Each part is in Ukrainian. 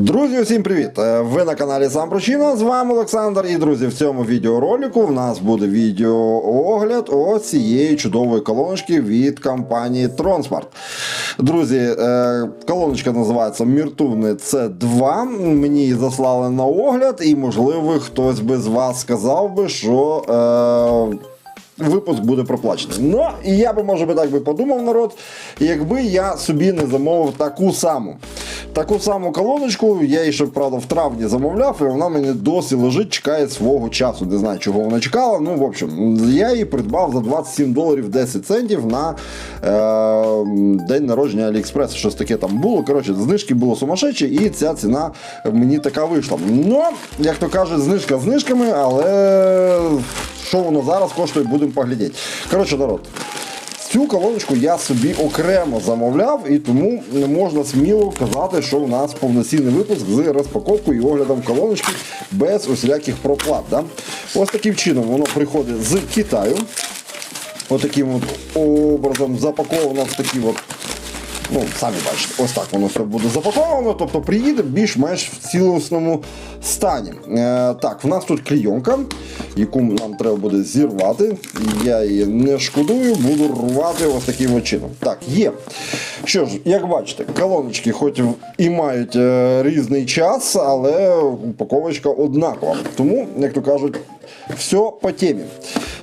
Друзі, усім привіт! Е, Ви на каналі Сам Причина, з вами Олександр. І друзі, в цьому відеоролику в нас буде відеоогляд ось цієї чудової колоночки від компанії Tronsmart. Друзі, е, колоночка називається Міртуни C2. Мені її заслали на огляд, і можливо хтось би з вас сказав би, що. Е, випуск буде проплачений. Ну, і я би, може би, так би подумав народ, якби я собі не замовив таку саму. Таку саму колоночку, я її ще, правда, в травні замовляв, і вона мені досі лежить, чекає свого часу. Не знаю, чого вона чекала. Ну, в общем, я її придбав за 27 доларів 10 центів на е, день народження Аліекспрес. Щось таке там було. Коротше, знижки було сумасшедші, і ця ціна мені така вийшла. Ну, як то кажуть, знижка знижками, але що воно зараз коштує, будемо поглядіти. Коротше, народ. Цю колоночку я собі окремо замовляв, і тому не можна сміло казати, що у нас повноцінний випуск з розпаковкою і оглядом колоночки без усіляких проплат. Да? Ось таким чином воно приходить з Китаю. Ось таким от образом запаковано в такі от Ну, самі бачите, ось так воно все буде запаковано, тобто приїде більш-менш в цілісному стані. Е, так, в нас тут клійонка, яку нам треба буде зірвати. Я її не шкодую, буду рвати ось таким чином. Так, є. Що ж, як бачите, колоночки хоч і мають е, різний час, але упаковочка однакова. Тому, як то кажуть, все по темі.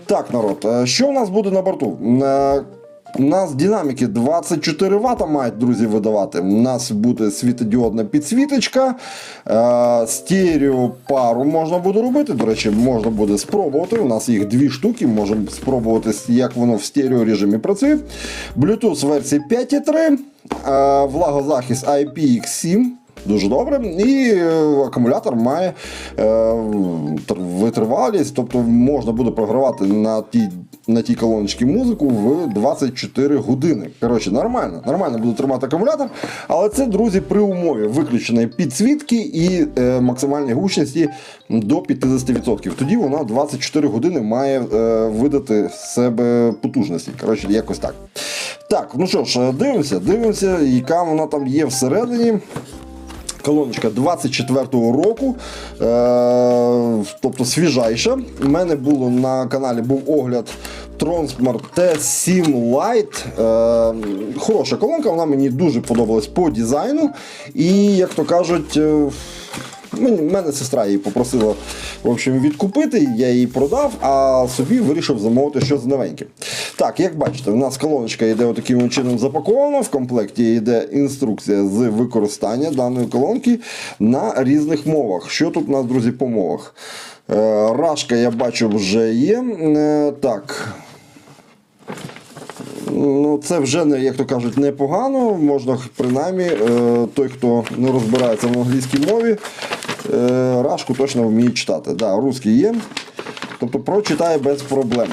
Так, народ, е, що у нас буде на борту? У нас динаміки 24 Вт мають, друзі, видавати. У нас буде світодіодна підсвіточка. Е, стерео пару можна буде робити. До речі, можна буде спробувати. У нас їх дві штуки. Можемо спробувати, як воно в стерео режимі працює. Bluetooth версії 5.3, е, влагозахист IPX7. Дуже добре. І е, акумулятор має е, витривалість, тобто можна буде програвати на тій, на тій колоночці музику в 24 години. Коротше, нормально, нормально буде тримати акумулятор. Але це, друзі, при умові виключеної підсвітки і е, максимальної гучності до 50%. Тоді вона 24 години має е, видати з себе потужності. Коротше, якось так. Так, ну що ж, дивимося, дивимося, яка вона там є всередині. Колоночка 24-го року, е, тобто свіжайша. У мене було на каналі був огляд Transmart T7 Lite. Хороша колонка, вона мені дуже подобалась по дизайну. І, як то кажуть, е, мене сестра її попросила в общем, відкупити, я її продав, а собі вирішив замовити щось новеньке. Так, як бачите, у нас колоночка йде отаким чином запакована. В комплекті йде інструкція з використання даної колонки на різних мовах. Що тут у нас, друзі, по мовах? Е, Рашка, я бачу, вже є. Е, так. Ну, це вже як то кажуть, непогано. Можна принаймні е, той, хто не розбирається в англійській мові, рашку точно вміє читати. Да, русський є. Тобто прочитає без проблем.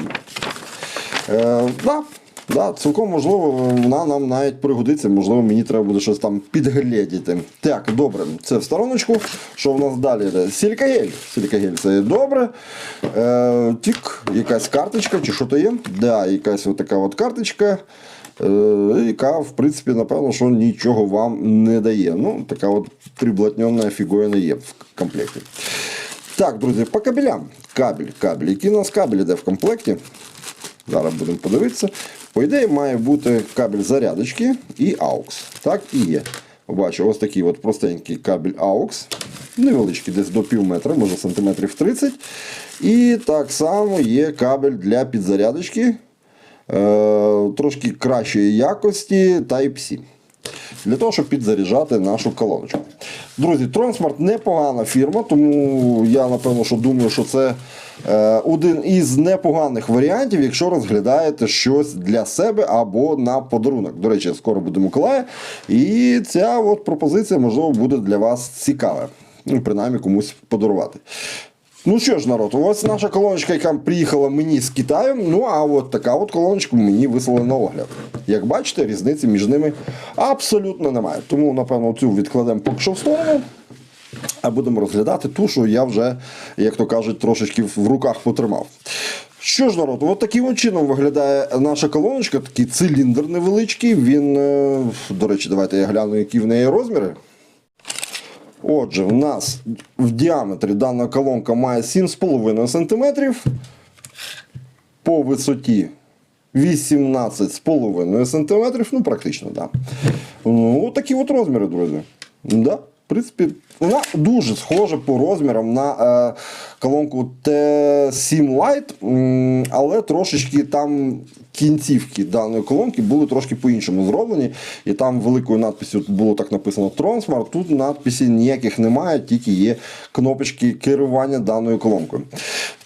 Е, да, да, цілком можливо, вона нам навіть пригодиться, можливо, мені треба буде щось там підгледіти. Так, добре, це в стороночку. Що в нас далі? Сількагель. Сількагель це добре. Е, тік, якась карточка, чи що то є? Да, якась от така от карточка. Е, яка, в принципі, напевно, що нічого вам не дає. Ну, така от приблотнена фігура є в комплекті. Так, друзі, по кабелям. Кабель, кабель. Який у нас кабель йде в комплекті? Зараз будемо подивитися. По ідеї, має бути кабель зарядочки і AUX. Так і є. Побачу, ось такий от простенький кабель AUX. Невеличкий, десь до пів метра, може сантиметрів 30. І так само є кабель для підзарядочки трошки кращої якості Type-C. Для того, щоб підзаряджати нашу колоночку. Друзі, Tronsmart непогана фірма, тому я напевно що думаю, що це е, один із непоганих варіантів, якщо розглядаєте щось для себе або на подарунок. До речі, скоро буде Миколая. І ця от пропозиція, можливо, буде для вас цікава. Ну, принаймні комусь подарувати. Ну що ж, народ, ось наша колоночка, яка приїхала мені з Китаю. Ну а от така от колоночка мені вислали на огляд. Як бачите, різниці між ними абсолютно немає. Тому, напевно, цю відкладемо поки що в сторону. А будемо розглядати ту, що я вже, як то кажуть, трошечки в руках потримав. Що ж, народ, от таким чином виглядає наша колоночка, такий циліндр невеличкий. Він, е, до речі, давайте я гляну, які в неї розміри. Отже, в нас в діаметрі дана колонка має 7,5 см. По висоті 18,5 см. Ну, практично, так. Да. Ну, такі от розміри, друзі. Да. В принципі, вона дуже схожа по розмірам на е, колонку T7 Lite, але трошечки там кінцівки даної колонки були трошки по-іншому зроблені. І там великою надписю було так написано Tronsmart. Тут надписі ніяких немає, тільки є кнопочки керування даною колонкою.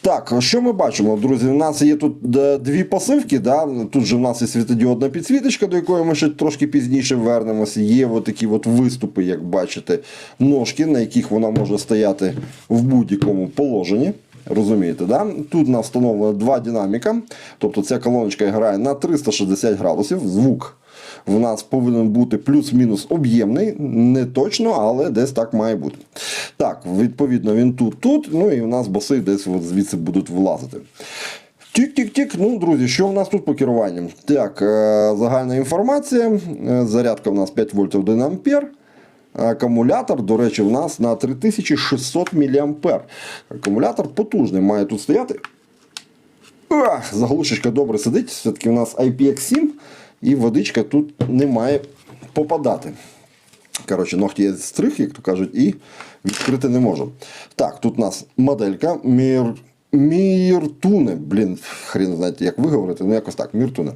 Так, що ми бачимо, друзі? У нас є тут е, дві пасивки. Да? Тут же в нас є світодіодна підсвіточка, до якої ми ще трошки пізніше вернемося. Є от такі от виступи, як бачите, ножки, на яких вона може стояти в будь-якому положенні. Розумієте, да? Тут у нас встановлено два динаміка. Тобто ця колоночка грає на 360 градусів. Звук в нас повинен бути плюс-мінус об'ємний, не точно, але десь так має бути. Так, відповідно, він тут, тут. Ну і в нас баси десь от звідси будуть влазити. Тік-тік-тік. Ну, друзі, що в нас тут по керуванню? Так, е, загальна інформація. Е, Зарядка в нас 5 вольт 1 ампер. Акумулятор, до речі, в нас на 3600 мА. Акумулятор потужний, має тут стояти. Ах, заглушечка добре сидить. Все-таки у нас IPX7 і водичка тут не має попадати. Коротше, ногті я стриг, як то кажуть, і відкрити не можу. Так, тут у нас моделька Мір... Міртуне. Блін, хрін знаєте, як виговорити, ну якось так, Міртуне.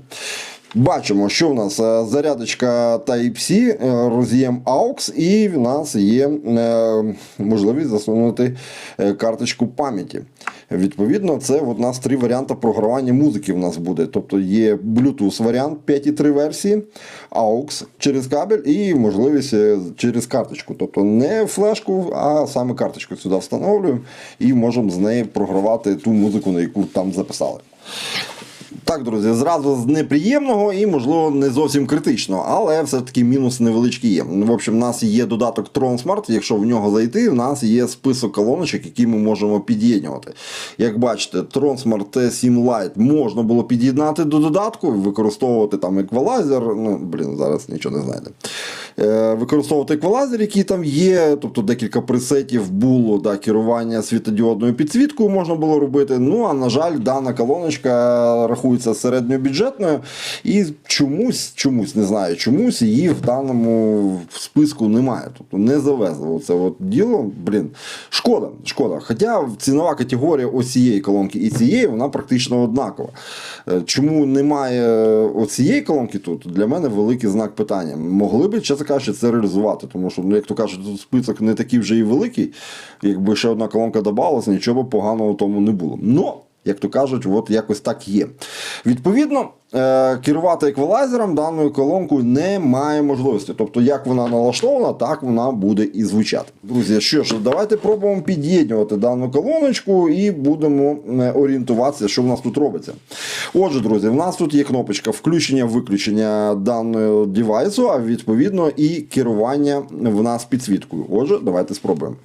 Бачимо, що в нас е, зарядочка Type-C, е, роз'єм AUX, і в нас є е, можливість засунути карточку пам'яті. Відповідно, це от нас три варіанти програвання музики в нас буде. Тобто є Bluetooth варіант 5.3 версії, AUX через кабель і можливість через карточку. Тобто не флешку, а саме карточку сюди встановлюємо і можемо з неї програвати ту музику, на яку там записали. Так, друзі, зразу з неприємного і, можливо, не зовсім критичного, але все-таки мінус невеличкий є. В общем, в нас є додаток TronSmart, якщо в нього зайти, в нас є список колоночок, які ми можемо під'єднувати. Як бачите, TronSmart T7 Lite можна було під'єднати до додатку, використовувати там еквалайзер. Ну, блін, зараз нічого не знайде. Е, використовувати еквалайзер, який там є, тобто декілька пресетів було да, керування світодіодною підсвіткою можна було робити. Ну, а на жаль, дана колоночка рахується середньобюджетною і чомусь, чомусь, не знаю, чомусь її в даному списку немає. Тобто не завезли. Оце от діло, блін, шкода, шкода. Хоча цінова категорія ось цієї колонки і цієї, вона практично однакова. Е, Чому немає оцієї колонки тут, для мене великий знак питання. Могли б, чесно кажучи, це реалізувати, тому що, ну, як то кажуть, тут список не такий вже і великий. Якби ще одна колонка додавалася, нічого поганого тому не було. Но, як то кажуть, от якось так є. Відповідно, е, керувати еквалайзером даною колонкою немає можливості. Тобто, як вона налаштована, так вона буде і звучати. Друзі, що ж, давайте пробуємо під'єднувати дану колоночку і будемо орієнтуватися, що в нас тут робиться. Отже, друзі, в нас тут є кнопочка включення-виключення даного девайсу, а відповідно і керування в нас підсвіткою. Отже, давайте спробуємо.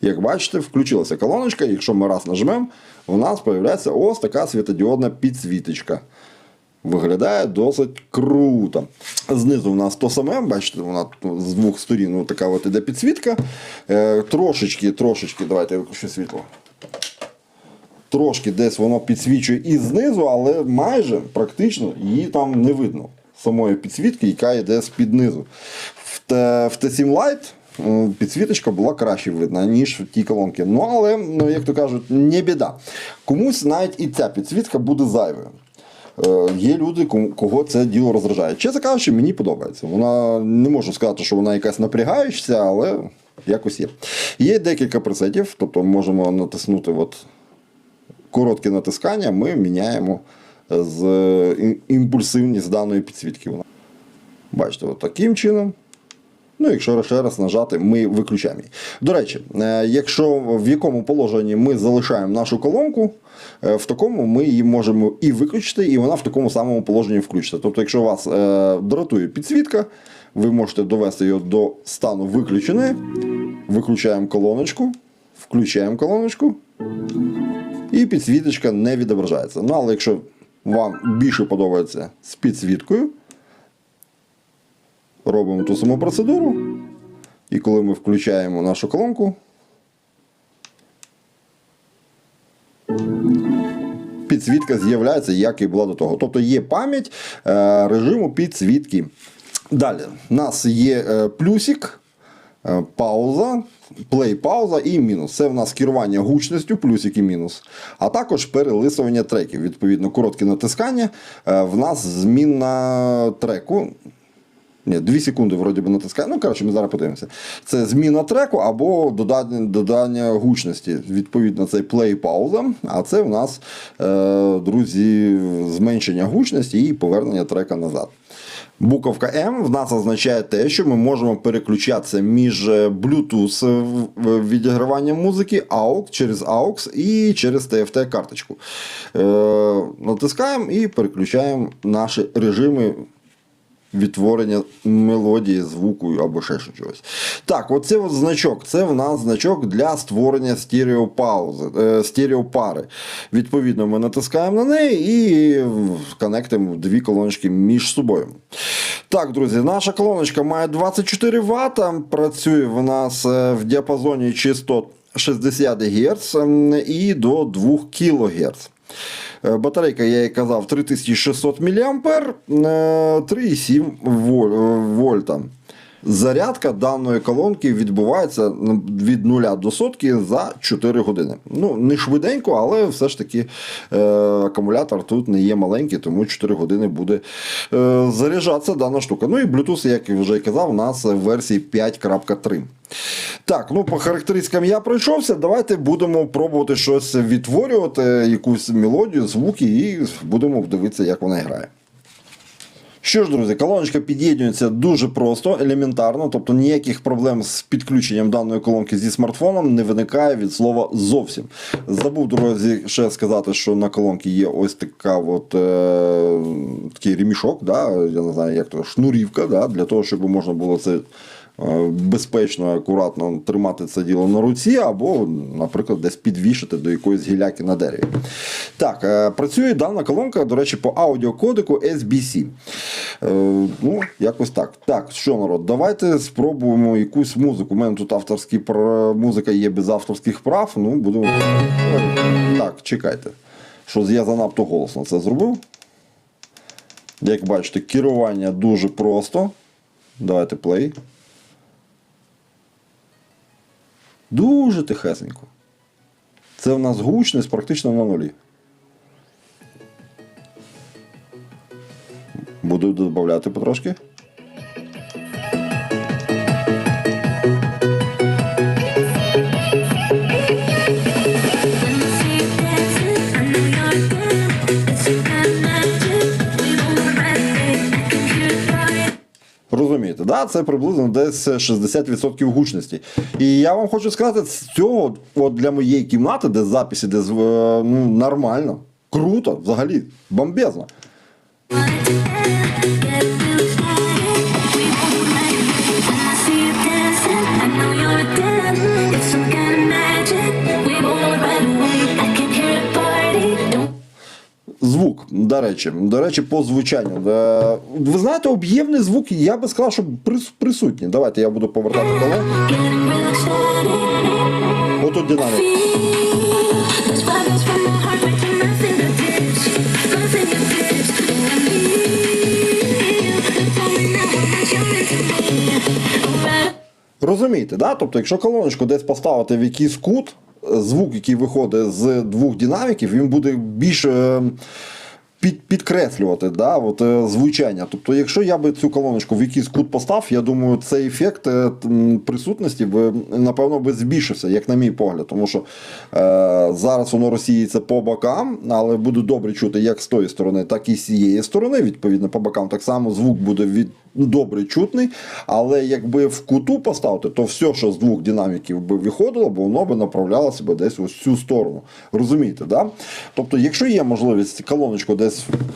Як бачите, включилася колоночка, якщо ми раз нажмемо, у нас з'являється ось така світодіодна підсвіточка. Виглядає досить круто. Знизу у нас то саме, бачите, вона з двох сторін от така от іде підсвітка. Е, трошечки, трошечки, давайте я виключу світло. Трошки десь воно підсвічує і знизу, але майже практично її там не видно. Самої підсвітки, яка йде з-під низу. В, Т- в T7 Lite підсвіточка була краще видна, ніж в тій колонці. Ну, але, ну, як то кажуть, не біда. Комусь навіть і ця підсвітка буде зайвою. Е, Є люди, кого це діло роздражає. Чесно кажучи, мені подобається. Вона не можу сказати, що вона якась напрягаюча, але якось є. Є декілька пресетів, тобто можемо натиснути от коротке натискання, ми міняємо з імпульсивність даної підсвітки. Бачите, от таким чином. Ну, якщо ще раз нажати, ми виключаємо її. До речі, е, якщо в якому положенні ми залишаємо нашу колонку, е, в такому ми її можемо і виключити, і вона в такому самому положенні включиться. Тобто, якщо вас е, дратує підсвітка, ви можете довести її до стану виключеної, виключаємо колоночку, включаємо колоночку, і підсвіточка не відображається. Ну, але якщо вам більше подобається з підсвіткою, робимо ту саму процедуру. І коли ми включаємо нашу колонку, підсвітка з'являється, як і була до того. Тобто є пам'ять е, режиму підсвітки. Далі, у нас є е, плюсик, е, пауза, плей пауза і мінус. Це в нас керування гучністю, плюсик і мінус. А також перелисування треків. Відповідно, коротке натискання. В нас зміна треку. Ні, 2 секунди вроді би натискає. Ну, коротше, ми зараз подивимося. Це зміна треку або додання, додання гучності. Відповідно, це плей пауза. А це в нас, е, друзі, зменшення гучності і повернення трека назад. Буковка М в нас означає те, що ми можемо переключатися між е, Bluetooth в- в- відіграванням музики, AUX через AUX і через TFT-карточку. Е, натискаємо і переключаємо наші режими відтворення мелодії, звуку або ще чогось. Так, оце от значок. Це в нас значок для створення стереопаузи, е, стереопари. Відповідно, ми натискаємо на неї і конектимо дві колоночки між собою. Так, друзі, наша колоночка має 24 Вт, працює в нас е, в діапазоні частот 60 Гц і до 2 кГц. Е, Батарейка, я і казав, 3600 мА, е, 3,7 воль- е, вольта. Зарядка даної колонки відбувається від 0 до сотки за 4 години. Ну, не швиденько, але все ж таки е, акумулятор тут не є маленький, тому 4 години буде е, заряджатися дана штука. Ну і Bluetooth, як я вже казав, у нас в версії 5.3. Так, ну по характеристикам я пройшовся. Давайте будемо пробувати щось відтворювати, якусь мелодію, звуки, і будемо дивитися, як вона грає. Що ж, друзі, колоночка під'єднується дуже просто, елементарно, тобто ніяких проблем з підключенням даної колонки зі смартфоном не виникає від слова зовсім. Забув, друзі, ще сказати, що на колонці є ось така от, е, такий ремішок, да, я не знаю, як то, шнурівка, да, для того, щоб можна було це. Е, Безпечно, акуратно тримати це діло на руці, або, наприклад, десь підвішати до якоїсь гіляки на дереві. Так, е, працює дана колонка, до речі, по аудіокодику SBC. Е, ну, якось так. Так, що народ, давайте спробуємо якусь музику. У мене тут авторські музика є без авторських прав. Ну, будемо. Так, чекайте. Що я занадто голосно це зробив. Як бачите, керування дуже просто. Давайте плей. Дуже тихесенько. Це в нас гучність практично на нулі. Буду додати потрошки. Розумієте, це приблизно десь 60% гучності. І я вам хочу сказати, з цього от для моєї кімнати, де записи, де е, ну, нормально, круто, взагалі, бомбезно. Звук, до речі, до речі, по звучанню. Е, Ви знаєте, об'ємний звук, я би сказав, що присутній. Давайте я буду повертати колон. Отут динамік. Розумієте, да? Тобто, якщо колоночку десь поставити в якийсь кут, звук, який виходить з двох динаміків, він буде більш е, під, підкреслювати да, от, е, звучання. Тобто, якщо я би цю колоночку в якийсь кут постав, я думаю, цей ефект е, присутності би, напевно би збільшився, як на мій погляд. Тому що е, зараз воно розсіється по бокам, але буде добре чути як з тої сторони, так і з цієї сторони. Відповідно, по бокам так само звук буде від. Добре чутний, але якби в куту поставити, то все, що з двох динаміків би виходило, бо воно би направлялося би десь ось цю сторону. Розумієте, да? Тобто, якщо є можливість колоночку десь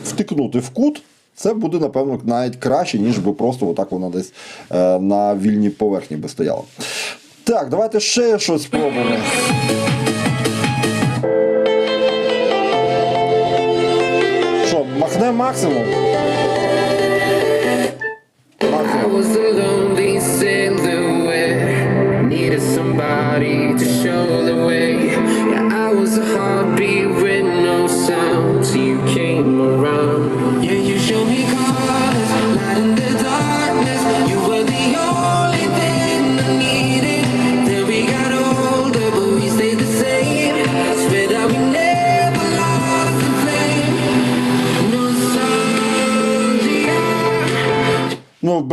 втикнути в кут, це буде, напевно, навіть краще, ніж би просто отак вона десь е, на вільній поверхні би стояла. Так, давайте ще щось спробуємо. Що, махне максимум? Максимум. You came around.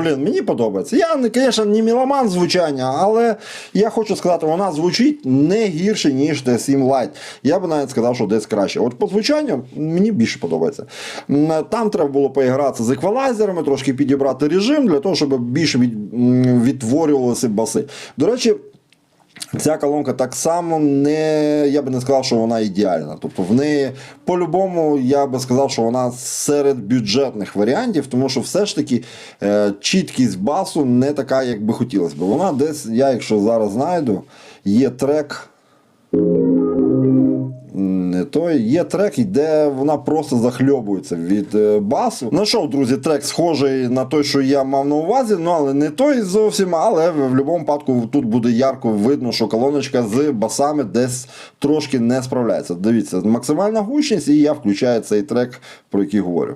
Блін, мені подобається. Я, звісно, не міломан звучання, але я хочу сказати, вона звучить не гірше, ніж D7 Lite. Я би навіть сказав, що десь краще. От по звучанню мені більше подобається. Там треба було поігратися з еквалайзерами, трошки підібрати режим для того, щоб більше від, відтворювалися баси. До речі. Ця колонка так само не, я би не сказав, що вона ідеальна. Тобто в неї по-любому я би сказав, що вона серед бюджетних варіантів, тому що все ж таки е, чіткість басу не така, як би хотілося б. Вона десь, я якщо зараз знайду, є трек. Той. Є трек, де вона просто захльобується від е, басу. Знайшов, друзі, трек схожий на той, що я мав на увазі, ну але не той зовсім. Але в будь-якому випадку тут буде ярко видно, що колоночка з басами десь трошки не справляється. Дивіться, максимальна гучність, і я включаю цей трек, про який говорю.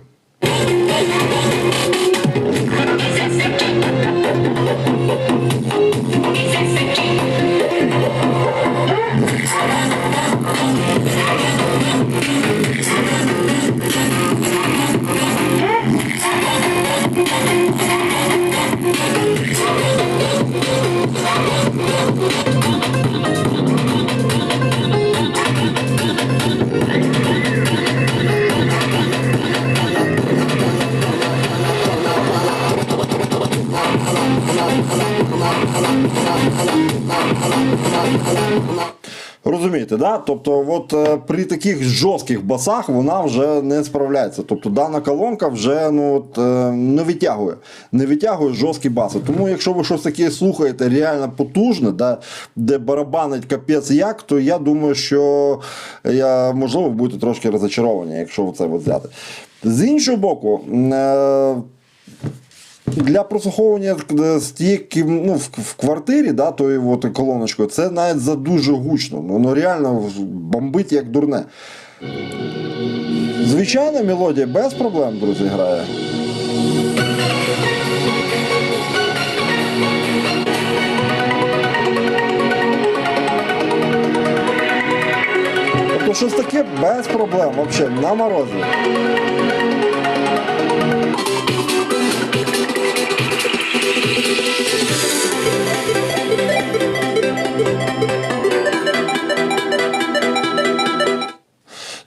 Розумієте, да? Тобто, от е, при таких жорстких басах вона вже не справляється. Тобто дана колонка вже ну, от, е, не витягує, не витягує жорсткі баси. Тому, якщо ви щось таке слухаєте реально потужне, да, де барабанить капець як, то я думаю, що я, можливо, будете трошки розочаровані, якщо це взяти. З іншого боку, е, для прослуховування е, тієї ну, в, квартирі, да, тою от колоночкою, це навіть за дуже гучно. Воно реально бомбить як дурне. Звичайна мелодія без проблем, друзі, грає. Тобто щось таке без проблем, взагалі, на морозі.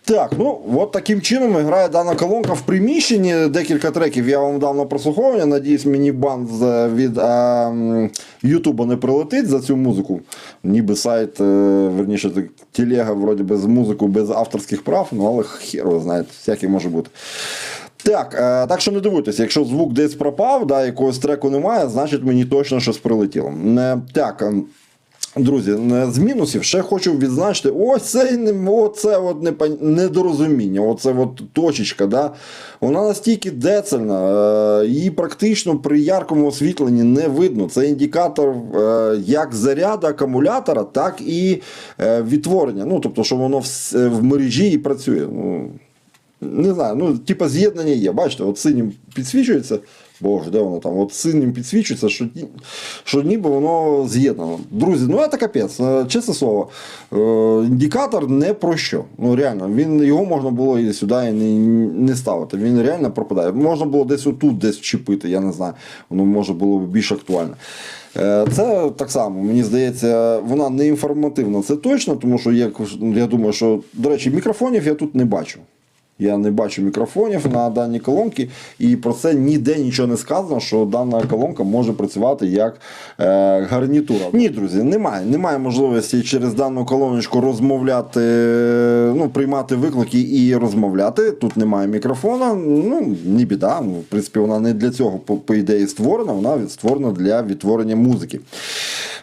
Так, ну от таким чином грає дана колонка в приміщенні. Декілька треків я вам дав на прослуховування. Надіюсь, мені бан з- від е, Ютуба не прилетить за цю музику. Ніби сайт, е, верніше, телега, вроді без музику, без авторських прав, ну але хер ви знаєте, всяке може бути. Так, е, так що не дивуйтесь, якщо звук десь пропав, да, якогось треку немає, значить мені точно щось прилетіло. Е, так. Друзі, е, з мінусів ще хочу відзначити: ось це оце от недорозуміння, оце от точечка. Да? Вона настільки децельна, е, її практично при яркому освітленні не видно. Це індикатор е, як заряду акумулятора, так і відтворення. Ну, тобто, що воно в мережі і працює. Ну, не знаю, ну, типа з'єднання є. Бачите, от синім підсвічується. Боже, де воно там? От синім підсвічується, що, що ніби воно з'єднано. Друзі, ну це капець, е, чесне слово. Е, індикатор не про що. Ну реально, він, його можна було і сюди і не, не ставити. Він реально пропадає. Можна було десь отут десь вчепити, я не знаю. Воно може було б більш актуально. Е, Це так само, мені здається, вона не інформативна, це точно, тому що як, я думаю, що, до речі, мікрофонів я тут не бачу. Я не бачу мікрофонів на даній колонці, і про це ніде нічого не сказано, що дана колонка може працювати як е, гарнітура. Ні, друзі, немає. Немає можливості через дану колоночку розмовляти, ну, приймати виклики і розмовляти. Тут немає мікрофона. Ну, не біда. Ну, в принципі, вона не для цього, по, по ідеї, створена, вона створена для відтворення музики.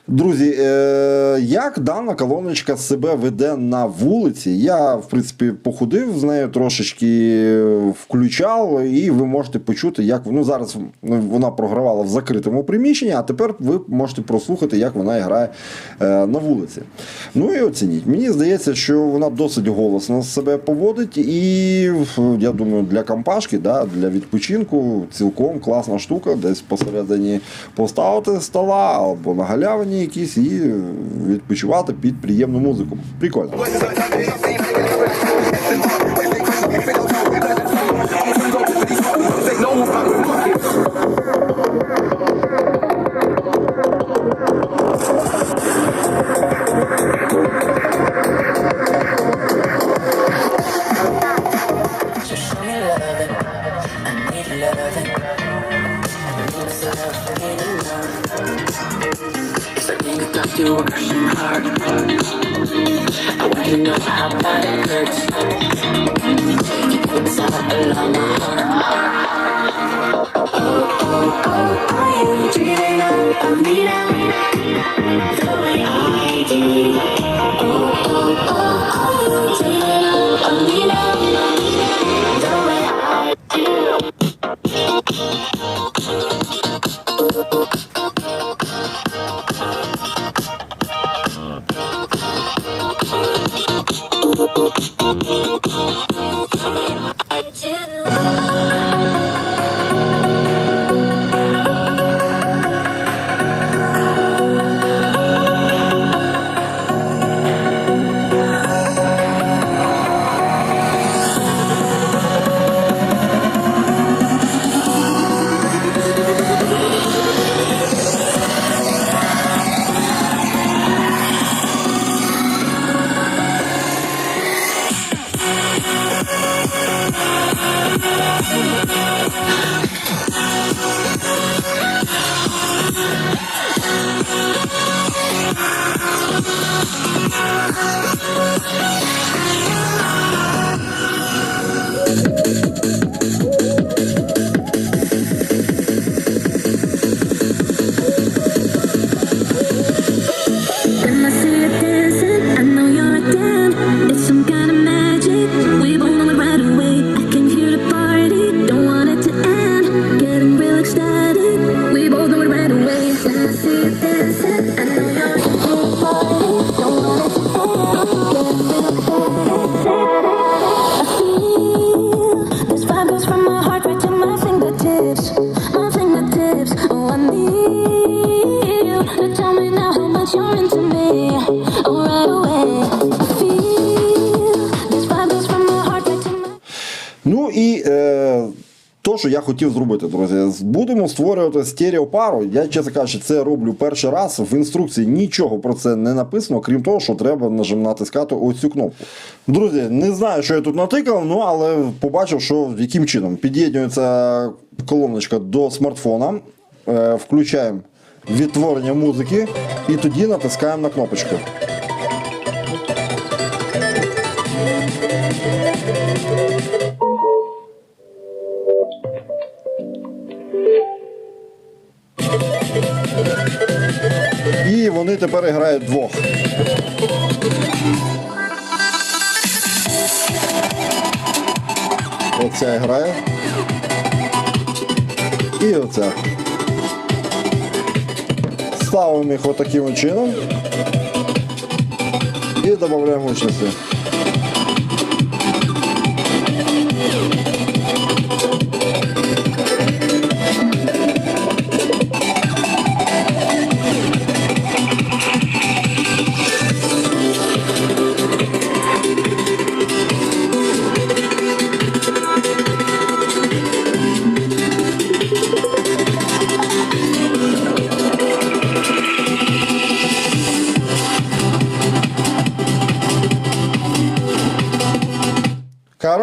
Друзі, е, як дана колоночка себе веде на вулиці? Я, в принципі, походив з нею трошечки включав, і ви можете почути, як ну, зараз вона програвала в закритому приміщенні, а тепер ви можете прослухати, як вона грає е, на вулиці. Ну і оцініть. Мені здається, що вона досить голосно себе поводить, і я думаю, для компашки, да, для відпочинку цілком класна штука, десь посередині поставити стола або на галявині якісь і відпочивати під приємну музику. Прикольно. Loving. I need loving. Lose need love. It's like being a dusty Russian heart. I want to know how bad it hurts. It's all along my heart. Oh, oh, oh, are you dreaming of, me now? The way I do. Oh, oh, oh, are you dreaming of me now? Хотів зробити, друзі, будемо створювати стереопару. Я, чесно кажучи, це роблю перший раз. В інструкції нічого про це не написано, крім того, що треба нажим натискати ось цю кнопку. Друзі, не знаю, що я тут натикав, ну але побачив, що яким чином під'єднується колоночка до смартфона, е, включаємо відтворення музики і тоді натискаємо на кнопочку. І вони тепер грають двох. Оця грає. І оця. Ставимо їх отаким чином. І додаємо гучності.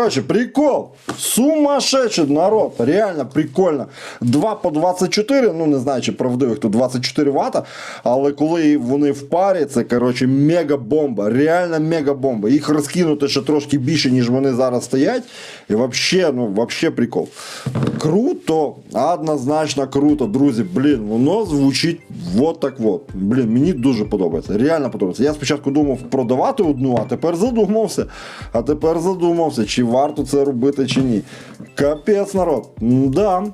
Короче, прикол. Сумасшедший народ. Реально прикольно. 2 по 24, ну не знаю, чи правдивих тут 24 вата, але коли вони в парі, це короче мега-бомба. Реально мега-бомба. Їх розкинути ще трошки більше, ніж вони зараз стоять. І вообще, ну, вообще прикол. Круто, однозначно круто, друзі. Блін, воно звучить вот так вот. Блін, мені дуже подобається. Реально подобається. Я спочатку думав продавати одну, а тепер задумався. А тепер задумався, чи варто це робити, чи ні. Капець, народ. Да.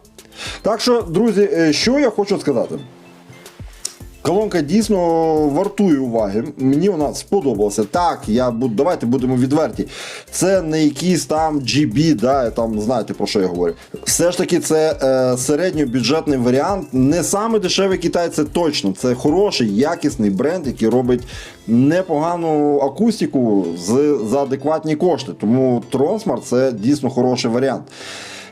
Так що, друзі, е, що я хочу сказати. Колонка дійсно вартує уваги. Мені вона сподобалася. Так, я буду, давайте будемо відверті. Це не якийсь там GB, да, там знаєте про що я говорю. Все ж таки, це е, середньобюджетний варіант. Не саме дешевий Китай, це точно. Це хороший, якісний бренд, який робить непогану акустику з, за адекватні кошти. Тому Tronsmart це дійсно хороший варіант.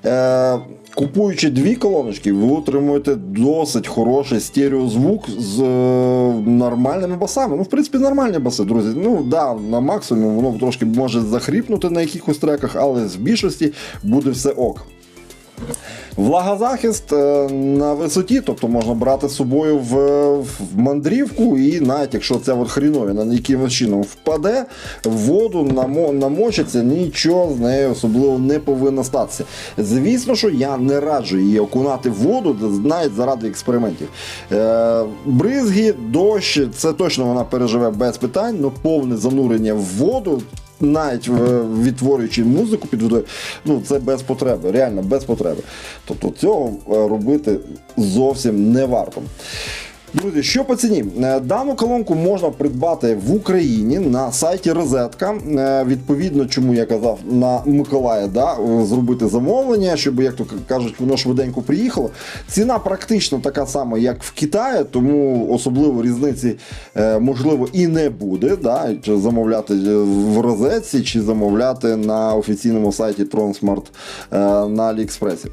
Е, Купуючи дві колоночки, ви отримуєте досить хороший стереозвук з е, нормальними басами. Ну, в принципі, нормальні баси, друзі. Ну, да, на максимум воно трошки може захріпнути на якихось треках, але з більшості буде все ок. Влагозахист е, на висоті, тобто можна брати з собою в, в мандрівку, і навіть якщо ця от хріновина якимось чином впаде, в воду намо, намочиться, нічого з нею особливо не повинно статися. Звісно, що я не раджу її окунати в воду, навіть заради експериментів. Е, бризги, дощ, це точно вона переживе без питань, але повне занурення в воду навіть е, відтворюючи музику під водою, ну це без потреби, реально без потреби. Тобто цього е, робити зовсім не варто. Друзі, що по ціні? Е, Дану колонку можна придбати в Україні на сайті Розетка. Е, Відповідно, чому я казав на Миколая, да, зробити замовлення, щоб, як то кажуть, воно швиденько приїхало. Ціна практично така сама, як в Китаї, тому особливо різниці е, можливо і не буде. Да, чи замовляти в розетці, чи замовляти на офіційному сайті е, на Аліекспресі.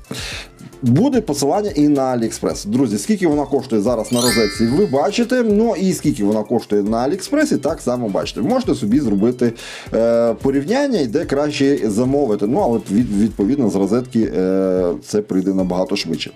Буде посилання і на AliExpress. Друзі, скільки вона коштує зараз на розетці, ви бачите. Ну і скільки вона коштує на AliExpress, так само бачите. Можете собі зробити е, порівняння і де краще замовити. Ну, але від, відповідно з розетки е, це прийде набагато швидше.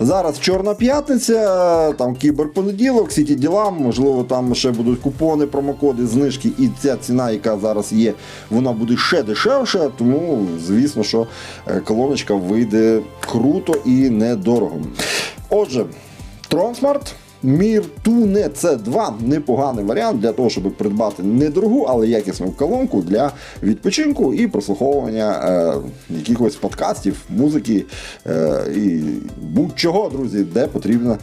Зараз Чорна п'ятниця, там кіберпонеділок, всі ті діла, можливо, там ще будуть купони, промокоди, знижки, і ця ціна, яка зараз є, вона буде ще дешевша. Тому, звісно, що е, колоночка вийде круто і недорого. Отже, Tronsmart. Мір Туне це 2 непоганий варіант для того, щоб придбати недорогу, але якісну колонку для відпочинку і прослуховування е, якихось подкастів, музики е, і будь-чого, друзі, де потрібна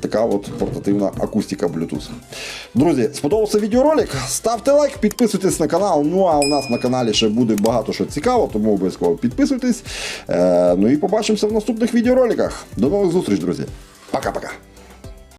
така от портативна акустика Bluetooth. Друзі, сподобався відеоролик? Ставте лайк, підписуйтесь на канал. Ну а у нас на каналі ще буде багато що цікаво, тому обов'язково підписуйтесь. Е, ну і побачимося в наступних відеороликах. До нових зустріч, друзі. Пока-пока.